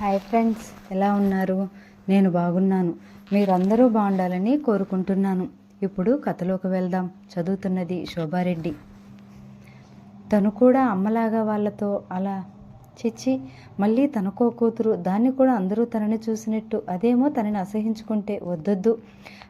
Hi friends ఎలా ఉన్నారు? నేను బాగున్నాను. మీరందరూ బాగుండాలని కోరుకుంటున్నాను. ఇప్పుడు కథలోకి వెళ్దాం. చదువుతున్నది శోభారెడ్డి. తను కూడా అమ్మలాగా వాళ్ళతో అలా చిచ్చి మళ్ళీ తనకో కూతురు దాన్ని కూడా అందరూ తనని చూసినట్టు అదేమో తనని అసహించుకుంటే వద్దొద్దు.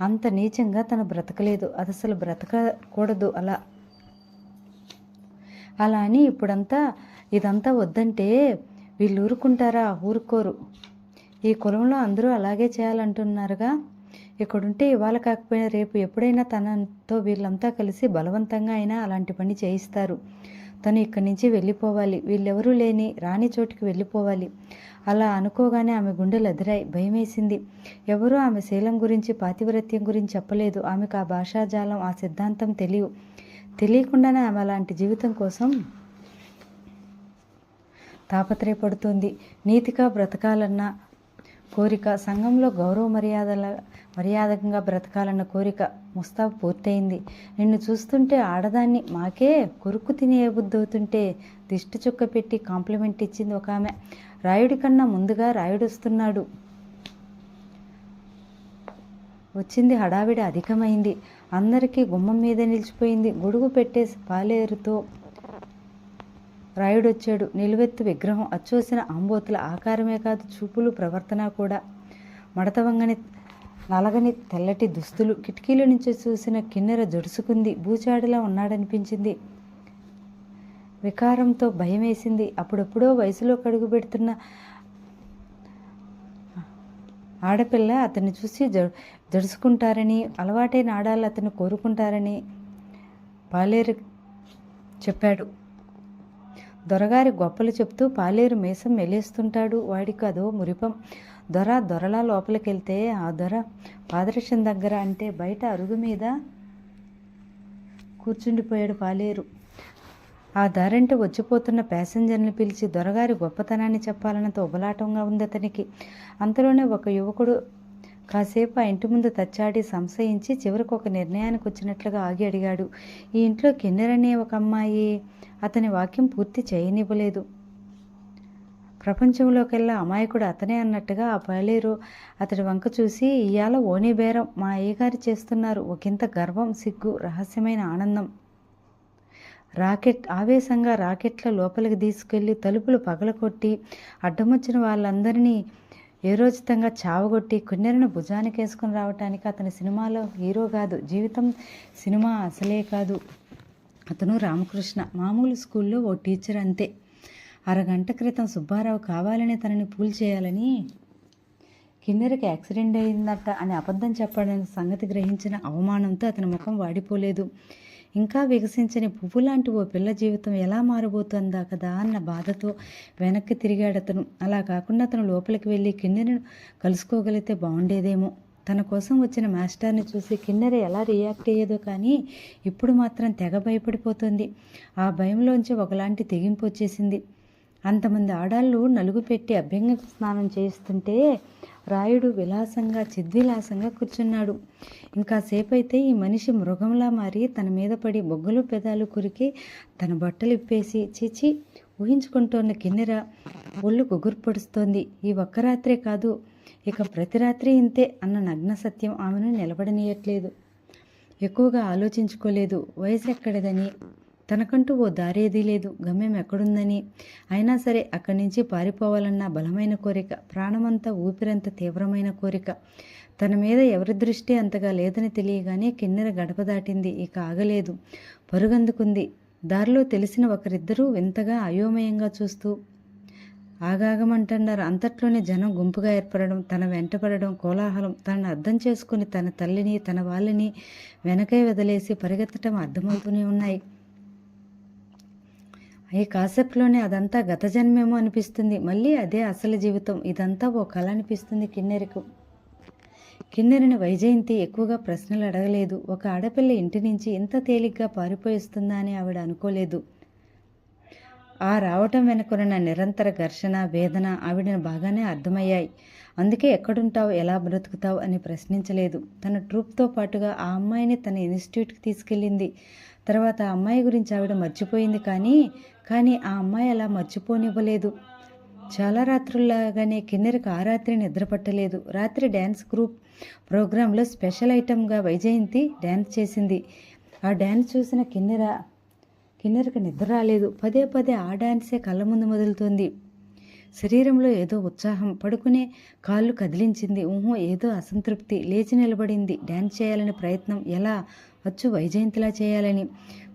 అంత నీచంగా తను బ్రతకలేదు. అది అసలు బ్రతకకూడదు అలా. అలా అని ఇప్పుడంతా ఇదంతా వద్దంటే వీళ్ళు ఊరుకుంటారా? ఊరుకోరు. ఈ కులంలో అందరూ అలాగే చేయాలంటున్నారుగా. ఇక్కడుంటే ఇవాళ కాకపోయినా రేపు ఎప్పుడైనా తనతో వీళ్ళంతా కలిసి బలవంతంగా అయినా అలాంటి పని చేయిస్తారు. తను ఇక్కడి నుంచి వెళ్ళిపోవాలి. వీళ్ళెవరూ లేని రాని చోటికి వెళ్ళిపోవాలి. అలా అనుకోగానే ఆమె గుండెలు ఎదురాయి భయమేసింది. ఎవరూ ఆమె శీలం గురించి పాతివ్రత్యం గురించి చెప్పలేదు. ఆమెకు ఆ భాషాజాలం ఆ సిద్ధాంతం తెలియవు. తెలియకుండానే ఆమె అలాంటి జీవితం కోసం తాపత్రయపడుతుంది. నీతిగా బ్రతకాలన్న కోరిక సంఘంలో గౌరవ మర్యాదల మర్యాదకంగా బ్రతకాలన్న కోరిక ముస్తాబు పూర్తయింది. నిన్ను చూస్తుంటే ఆడదాన్ని మాకే కొరుకు తినే బుద్ధి అవుతుంటే దిష్టి చుక్క పెట్టి కాంప్లిమెంట్ ఇచ్చింది ఒక ఆమె. రాయుడి కన్నా ముందుగా రాయుడు వస్తున్నాడు. వచ్చింది హడావిడి అధికమైంది. అందరికీ గుమ్మం మీద నిలిచిపోయింది. గొడుగు పెట్టేసి పాలేరుతో రాయుడొచ్చాడు. నిలువెత్తు విగ్రహం అచ్చోసిన ఆంబోతుల ఆకారమే కాదు చూపులు ప్రవర్తన కూడా. మడతవంగని నలగని తెల్లటి దుస్తులు కిటికీల నుంచి చూసిన కిన్నెర జడుసుకుంది. బూచాడిలా ఉన్నాడనిపించింది. వికారంతో భయం వేసింది వయసులో కడుగు పెడుతున్న ఆడపిల్ల అతన్ని చూసి జ జడుసుకుంటారని అలవాటైన ఆడాలు అతను కోరుకుంటారని పాలేరు చెప్పాడు. దొరగారి గొప్పలు చెప్తూ పాలేరు మీసం మెలేస్తుంటాడు. వాడికి అదో మురిపం. దొర దొరలా లోపలికెళ్తే ఆ దొర పాదరక్షం దగ్గర అంటే బయట అరుగు మీద కూర్చుండిపోయాడు పాలేరు. ఆ దారంటే వచ్చిపోతున్న ప్యాసింజర్ని పిలిచి దొరగారి గొప్పతనాన్ని చెప్పాలన్నంత ఉబలాటంగా ఉంది అతనికి. అంతలోనే ఒక యువకుడు కాసేపు ఆ ఇంటి ముందు తచ్చాడి సంశయించి చివరికి ఒక నిర్ణయానికి వచ్చినట్లుగా ఆగి అడిగాడు. ఈ ఇంట్లో కిన్నెరనే ఒక అమ్మాయి. అతని వాక్యం పూర్తి చేయనివ్వలేదు. ప్రపంచంలోకెల్లా అమాయకుడు అతనే అన్నట్టుగా ఆ పాలేరు అతడి వంక చూసి ఇవాళ ఓనీ బేరం. మా అయ్యగారు చేస్తున్నారు. ఒకంత గర్వం సిగ్గు రహస్యమైన ఆనందం. రాకెట్ ఆవేశంగా రాకెట్ల లోపలికి తీసుకెళ్ళి తలుపులు పగలకొట్టి అడ్డమొచ్చిన వాళ్ళందరినీ ఏరోచితంగా చావగొట్టి కున్నెరను భుజానికి వేసుకుని రావటానికి అతని సినిమాలో హీరో కాదు జీవితం సినిమా అసలే కాదు. అతను రామకృష్ణ మామూలు స్కూల్లో ఓ టీచర్ అంతే. అరగంట క్రితం సుబ్బారావు కావాలని తనని పూల్ చేయాలని కిన్నెరకి యాక్సిడెంట్ అయిందట అని అబద్ధం చెప్పడానికి సంగతి గ్రహించిన అవమానంతో అతని ముఖం వాడిపోలేదు. ఇంకా వికసించని పువ్వు లాంటి ఓ పిల్ల జీవితం ఎలా మారబోతుందా కదా అన్న బాధతో వెనక్కి తిరిగాడు అతను. అలా కాకుండా అతను లోపలికి వెళ్ళి కిన్నెరను కలుసుకోగలిగితే బాగుండేదేమో. తన కోసం వచ్చిన మాస్టర్ని చూసి కిన్నెర ఎలా రియాక్ట్ అయ్యేదో కానీ ఇప్పుడు మాత్రం తెగ భయపడిపోతుంది. ఆ భయంలోంచి ఒకలాంటి తెగింపు వచ్చేసింది. అంతమంది ఆడాళ్ళు నలుగు పెట్టి అభ్యంగ స్నానం చేస్తుంటే రాయుడు విలాసంగా చిద్విలాసంగా కూర్చున్నాడు. ఇంకా సేపైతే ఈ మనిషి మృగంలా మారి తన మీద పడి బొగ్గలు పెదాలు కురికి తన బట్టలు ఇప్పేసి చీచి ఊహించుకుంటోన్న కిన్నెర ఒళ్ళు గుగుర్పడుస్తోంది. ఈ ఒక్క రాత్రే కాదు ఇక ప్రతి రాత్రి ఇంతే అన్న నగ్న సత్యం ఆమెను నిలబడనీయట్లేదు. ఎక్కువగా ఆలోచించుకోలేదు. వయసు ఎక్కడిదని తనకంటూ ఓ దారేదీ లేదు. గమ్యం ఎక్కడుందని. అయినా సరే అక్కడి నుంచి పారిపోవాలన్న బలమైన కోరిక ప్రాణమంతా ఊపిరంత తీవ్రమైన కోరిక. తన మీద ఎవరి దృష్టి అంతగా లేదని తెలియగానే కిన్నెర గడప దాటింది. ఇక ఆగలేదు. పరుగందుకుంది. దారిలో తెలిసిన ఒకరిద్దరూ వింతగా అయోమయంగా చూస్తూ ఆగాగమంటున్నారు. అంతట్లోనే జనం గుంపుగా ఏర్పడడం తన వెంటపడడం కోలాహలం తనను అర్థం చేసుకుని తన తల్లిని తన వాళ్ళని వెనకే వదిలేసి పరిగెత్తడం అర్థమవుతూనే ఉన్నాయి. ఈ కాసేపులోనే అదంతా గత జన్మేమో అనిపిస్తుంది. మళ్ళీ అదే అసలు జీవితం. ఇదంతా ఓ కళ అనిపిస్తుంది కిన్నెరకు. కిన్నెరని వైజయంతి ఎక్కువగా ప్రశ్నలు అడగలేదు. ఒక ఆడపిల్ల ఇంటి నుంచి ఇంత తేలిగ్గా పారిపోయిస్తుందా అని ఆవిడ అనుకోలేదు. ఆ రావటం వెనుకున్న నిరంతర ఘర్షణ వేదన ఆవిడని బాగానే అర్థమయ్యాయి. అందుకే ఎక్కడుంటావు ఎలా బ్రతుకుతావు అని ప్రశ్నించలేదు. తన ట్రూప్తో పాటుగా ఆ అమ్మాయిని తన ఇన్స్టిట్యూట్కి తీసుకెళ్ళింది. తర్వాత ఆ అమ్మాయి గురించి ఆవిడ మర్చిపోయింది కానీ కానీ ఆ అమ్మాయి అలా మర్చిపోనివ్వలేదు. చాలా రాత్రుల్లాగానే కిన్నెరకు ఆ రాత్రి నిద్రపట్టలేదు రాత్రి డ్యాన్స్ గ్రూప్ ప్రోగ్రాంలో స్పెషల్ ఐటమ్గా వైజయంతి డ్యాన్స్ చేసింది. ఆ డ్యాన్స్ చూసిన కిన్నెర కిన్నెరకు నిద్ర రాలేదు. పదే పదే ఆ డ్యాన్సే కళ్ళ ముందు మొదలుతోంది. శరీరంలో ఏదో ఉత్సాహం పడుకునే కాళ్ళు కదిలించింది. ఊహో ఏదో అసంతృప్తి. లేచి నిలబడింది. డ్యాన్స్ చేయాలని ప్రయత్నం ఎలా? అచ్చు వైజయంతిలా చేయాలని.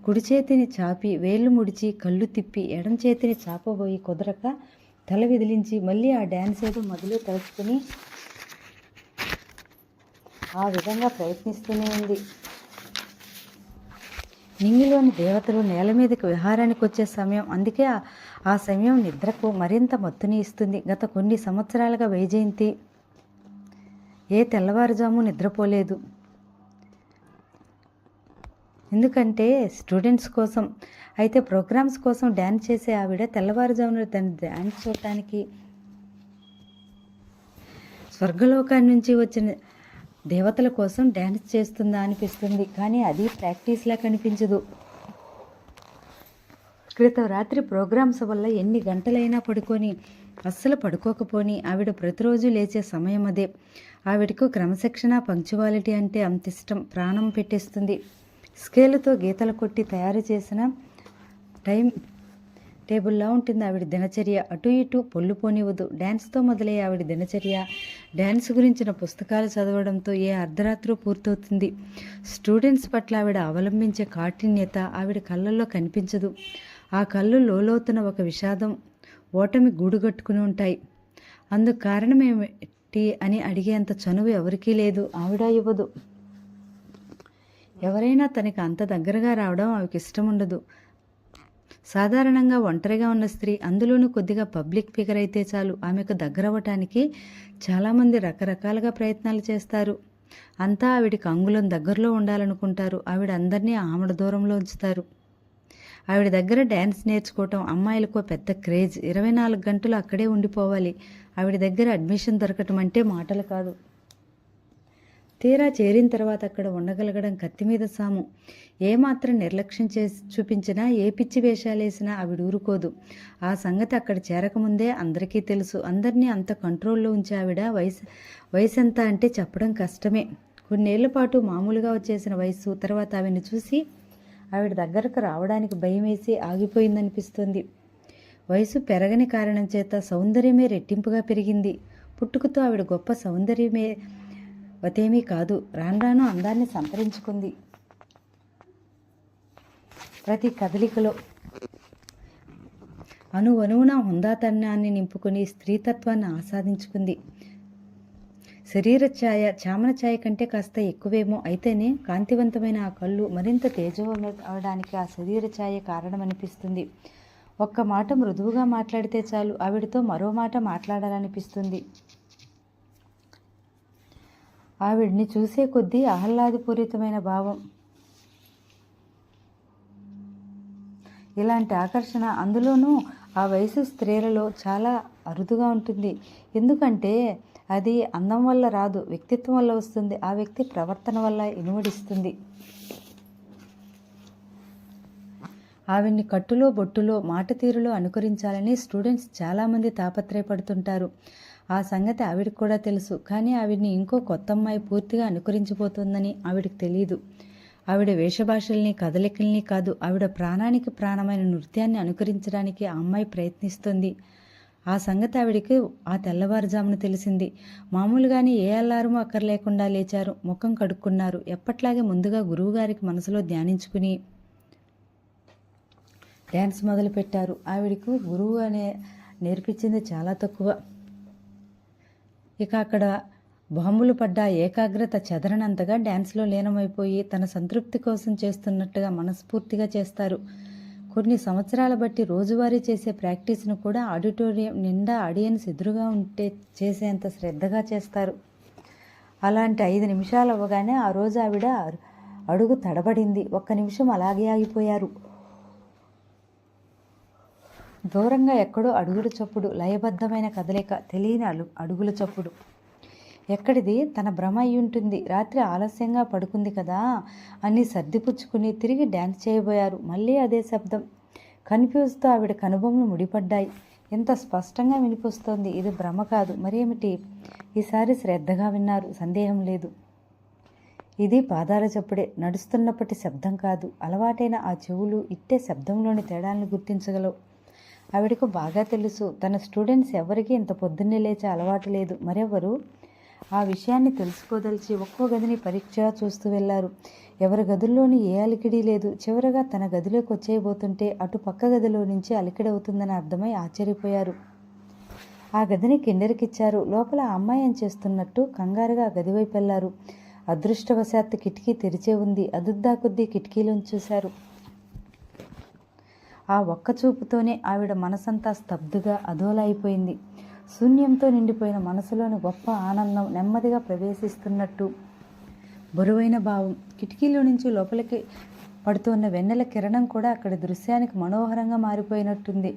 కుడి చేతిని చాపి వేళ్ళు ముడిచి కళ్ళు తిప్పి ఎడం చేతిని చాపబోయి కుదరక తల విదిలించి మళ్ళీ ఆ డ్యాన్స్ ఏదో మొదలు తలుచుకుని ఆ విధంగా ప్రయత్నిస్తూనే ఉంది. నింగిలోని దేవతలు నేల మీదకి విహారానికి వచ్చే సమయం. అందుకే ఆ- సమయం నిద్రకు మరింత మత్తుని ఇస్తుంది. గత కొన్ని సంవత్సరాలుగా వైజయంతి. ఏ తెల్లవారుజాము నిద్రపోలేదు. ఎందుకంటే స్టూడెంట్స్ కోసం అయితే ప్రోగ్రామ్స్ కోసం డ్యాన్స్ చేసే ఆవిడ తెల్లవారుజామున తన డ్యాన్స్ చూడటానికి స్వర్గలోకాన్ని నుంచి వచ్చిన దేవతల కోసం డ్యాన్స్ చేస్తుందా అనిపిస్తుంది కానీ అది ప్రాక్టీస్లా కనిపించదు. క్రితం రాత్రి ప్రోగ్రామ్స్ వల్ల ఎన్ని గంటలైనా పడుకొని అస్సలు పడుకోకపోని ఆవిడ ప్రతిరోజు లేచే సమయం అదే. ఆవిడకు క్రమశిక్షణ పంక్చువాలిటీ అంటే అంత ఇష్టం ప్రాణం పెట్టేస్తుంది. స్కేలుతో గీతలు కొట్టి తయారు చేసిన టైం టేబుల్లా ఉంటుంది ఆవిడ దినచర్య. అటు ఇటు పొల్లు పోనివ్వదు. డ్యాన్స్తో మొదలయ్యే ఆవిడ దినచర్య. డ్యాన్స్ గురించిన పుస్తకాలు చదవడంతో ఏ అర్ధరాత్రి పూర్తవుతుంది. స్టూడెంట్స్ పట్ల ఆవిడ అవలంబించే కాఠిన్యత ఆవిడ కళ్ళల్లో కనిపించదు. ఆ కళ్ళు లోలోతున ఒక విషాదం ఓటమి గూడుగట్టుకుని ఉంటాయి. అందుకు కారణమేమిటి అని అడిగేంత చనువు ఎవరికీ లేదు. ఆవిడ ఇవ్వదు. ఎవరైనా తనకి అంత దగ్గరగా రావడం ఆమెకి ఇష్టం ఉండదు సాధారణంగా ఒంటరిగా ఉన్న స్త్రీ అందులోనూ కొద్దిగా పబ్లిక్ ఫిగర్ అయితే చాలు. ఆమెకు దగ్గరవ్వటానికి చాలామంది రకరకాలుగా ప్రయత్నాలు చేస్తారు. అంతా ఆవిడికి అంగుళం దగ్గరలో ఉండాలనుకుంటారు. ఆవిడ అందరినీ ఆమడ దూరంలో ఉంచుతారు. ఆవిడ దగ్గర డ్యాన్స్ నేర్చుకోవటం అమ్మాయిలకు పెద్ద క్రేజ్. ఇరవై నాలుగు గంటలు అక్కడే ఉండిపోవాలి. ఆవిడ దగ్గర అడ్మిషన్ దొరకటం అంటే మాటలు కాదు. తీరా చేరిన తర్వాత అక్కడ ఉండగలగడం కత్తి మీద సాము. ఏమాత్రం నిర్లక్ష్యం చేసి చూపించినా ఏ పిచ్చి వేషాలేసినా ఆవిడ ఊరుకోదు. ఆ సంగతి అక్కడ చేరకముందే అందరికీ తెలుసు. అందరినీ అంత కంట్రోల్లో ఉంచే ఆవిడ వయసు వయసు ఎంత అంటే చెప్పడం కష్టమే. కొన్నేళ్ళ పాటు మామూలుగా వచ్చేసిన వయసు తర్వాత ఆవిని చూసి ఆవిడ దగ్గరకు రావడానికి భయం వేసి ఆగిపోయిందనిపిస్తుంది. వయసు పెరగని కారణం చేత సౌందర్యమే రెట్టింపుగా పెరిగింది. పుట్టుకతో ఆవిడ గొప్ప సౌందర్యమే వతేమీ కాదు. రాను రాను అందాన్ని సంతరించుకుంది. ప్రతి కదలికలో అణు అణువున హుందాతనాన్ని నింపుకొని స్త్రీతత్వాన్ని ఆస్వాదించుకుంది. శరీర ఛాయ చామన ఛాయ కంటే కాస్త ఎక్కువేమో అయితేనే కాంతివంతమైన ఆ కళ్ళు మరింత తేజవం అవడానికి ఆ శరీర ఛాయ కారణమనిపిస్తుంది. ఒక్క మాట మృదువుగా మాట్లాడితే చాలు. ఆవిడతో మరో మాట మాట్లాడాలనిపిస్తుంది. ఆవిడ్ని చూసే కొద్దీ ఆహ్లాదపూరితమైన భావం. ఇలాంటి ఆకర్షణ అందులోనూ ఆ వయసు స్త్రీలలో చాలా అరుదుగా ఉంటుంది. ఎందుకంటే అది అందం వల్ల రాదు వ్యక్తిత్వం వల్ల వస్తుంది ఆ వ్యక్తి ప్రవర్తన వల్ల ఇనువడిస్తుంది ఆవిడ్ని కట్టులో బొట్టులో మాట తీరులో అనుకరించాలని స్టూడెంట్స్ చాలామంది తాపత్రయపడుతుంటారు. ఆ సంగతి ఆవిడకి కూడా తెలుసు. కానీ ఆవిడ్ని ఇంకో కొత్త అమ్మాయి పూర్తిగా అనుకరించిపోతుందని ఆవిడకి తెలియదు ఆవిడ వేషభాషల్ని కదలికల్ని కాదు ఆవిడ ప్రాణానికి ప్రాణమైన నృత్యాన్ని అనుకరించడానికి ఆ అమ్మాయి ప్రయత్నిస్తుంది. ఆ సంగతి ఆవిడకి ఆ తెల్లవారుజామున తెలిసింది. మామూలుగానే ఏ అల్లారమూ అక్కర్లేకుండా లేచారు. ముఖం కడుక్కున్నారు. ఎప్పట్లాగే ముందుగా గురువుగారికి మనసులో ధ్యానించుకుని డ్యాన్స్ మొదలుపెట్టారు. ఆవిడకు గురువు అనే నేర్పించింది చాలా తక్కువ. ఇక అక్కడ బాంబులు పడ్డ ఏకాగ్రత చెదరనంతగా డ్యాన్స్లో లీనమైపోయి తన సంతృప్తి కోసం చేస్తున్నట్టుగా మనస్ఫూర్తిగా చేస్తారు. కొన్ని సంవత్సరాల బట్టి రోజువారీ చేసే ప్రాక్టీస్ను కూడా ఆడిటోరియం నిండా ఆడియన్స్ ఎదురుగా ఉంటే చేసేంత శ్రద్ధగా చేస్తారు. అలాంటి ఐదు నిమిషాలు అవ్వగానే ఆ రోజు ఆవిడ అడుగు తడబడింది. ఒక్క నిమిషం అలాగే ఆగిపోయారు. దూరంగా ఎక్కడో అడుగుల చప్పుడు లయబద్ధమైన కదలిక తెలియని అలు అడుగుల చప్పుడు. ఎక్కడిది? తన భ్రమ అయి ఉంటుంది రాత్రి ఆలస్యంగా పడుకుంది కదా? అని సర్దిపుచ్చుకుని తిరిగి డ్యాన్స్ చేయబోయారు. మళ్ళీ అదే శబ్దం. కన్ఫ్యూజ్తో ఆవిడ కనుబొమ్మలు ముడిపడ్డాయి. ఎంత స్పష్టంగా వినిపిస్తోంది. ఇది భ్రమ కాదు. మరేమిటి? ఈసారి శ్రద్ధగా విన్నారు. సందేహం లేదు. ఇది పాదాల చప్పుడే. నడుస్తున్నప్పటి శబ్దం కాదు. అలవాటైన ఆ చెవులు ఇట్టే శబ్దంలోని తేడాలను గుర్తించగలవు. ఆవిడకు బాగా తెలుసు. తన స్టూడెంట్స్ ఎవరికీ ఇంత పొద్దున్నే లేచే అలవాటు లేదు. మరెవరు? ఆ విషయాన్ని తెలుసుకోదలిచి ఒక్కో గదిని పరీక్షగా చూస్తూ వెళ్ళారు ఎవరి గదుల్లోని ఏ అలికిడి లేదు. చివరగా తన గదిలోకి వచ్చేయబోతుంటే అటు పక్క గదిలో నుంచి అలికిడి అవుతుందని అర్థమై ఆశ్చర్యపోయారు. ఆ గదిని కిండరికిచ్చారు. లోపల అమ్మాయి అని చేస్తున్నట్టు కంగారుగా ఆ గదివైపు వెళ్ళారు అదృష్టవశాత్తు కిటికీ తెరిచే ఉంది. అదుద్దా కొద్దీ కిటికీలోంచి చూశారు. ఆ ఒక్క చూపుతోనే ఆవిడ మనసంతా స్తబ్దుగా అదోలైపోయింది శూన్యంతో నిండిపోయిన మనసులోని గొప్ప ఆనందం నెమ్మదిగా ప్రవేశిస్తున్నట్టు. బరువైన భావం. కిటికీలో నుంచి లోపలికి పడుతున్న వెన్నెల కిరణం కూడా అక్కడి దృశ్యానికి మనోహరంగా మారిపోయినట్టుంది.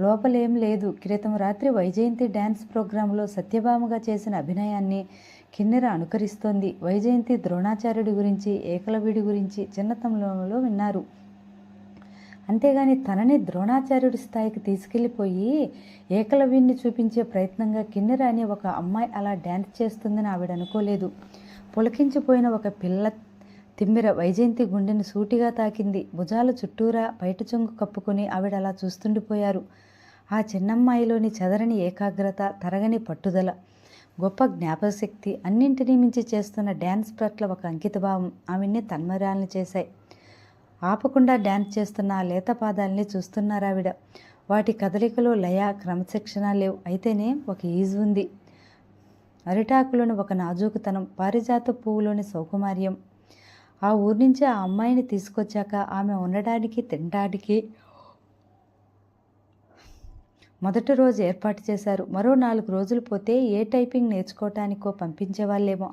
లోపలేం లేదు. క్రితం రాత్రి వైజయంతి డ్యాన్స్ ప్రోగ్రాంలో సత్యభామగా చేసిన అభినయాన్ని కిన్నెర అనుకరిస్తోంది. వైజయంతి ద్రోణాచార్యుడి గురించి ఏకలవీడి గురించి చిన్నతంలో విన్నారు. అంతేగాని తనని ద్రోణాచార్యుడి స్థాయికి తీసుకెళ్ళిపోయి ఏకలవ్యుణ్ణి చూపించే ప్రయత్నంగా కిన్నెర అనే ఒక అమ్మాయి అలా డ్యాన్స్ చేస్తుందని ఆవిడ అనుకోలేదు. పులకించిపోయిన ఒక పిల్ల తిమ్మిర వైజయంతి గుండెని సూటిగా తాకింది. భుజాల చుట్టూరా బయట చొంగు కప్పుకొని ఆవిడ అలా చూస్తుండిపోయారు. ఆ చిన్నమ్మాయిలోని చెదరని ఏకాగ్రత తరగని పట్టుదల గొప్ప జ్ఞాపకశక్తి అన్నింటినీ మించి చేస్తున్న డ్యాన్స్ పట్ల ఒక అంకితభావం ఆమెని తన్మరాలను చేశాయి. ఆపకుండా డ్యాన్స్ చేస్తున్న ఆ లేత పాదాలని చూస్తున్నారావిడ వాటి కదలికలో లయ క్రమశిక్షణ లేవు. అయితేనే ఒక ఈజ్ ఉంది. అరిటాకులోని ఒక నాజూకుతనం పారిజాత పువ్వులోని సౌకుమార్యం. ఆ ఊరి నుంచి ఆ అమ్మాయిని తీసుకొచ్చాక ఆమె ఉండడానికి తినడానికి మొదటి రోజు ఏర్పాటు చేశారు. మరో నాలుగు రోజులు పోతే ఏ టైపింగ్ నేర్చుకోవటానికో పంపించేవాళ్ళేమో.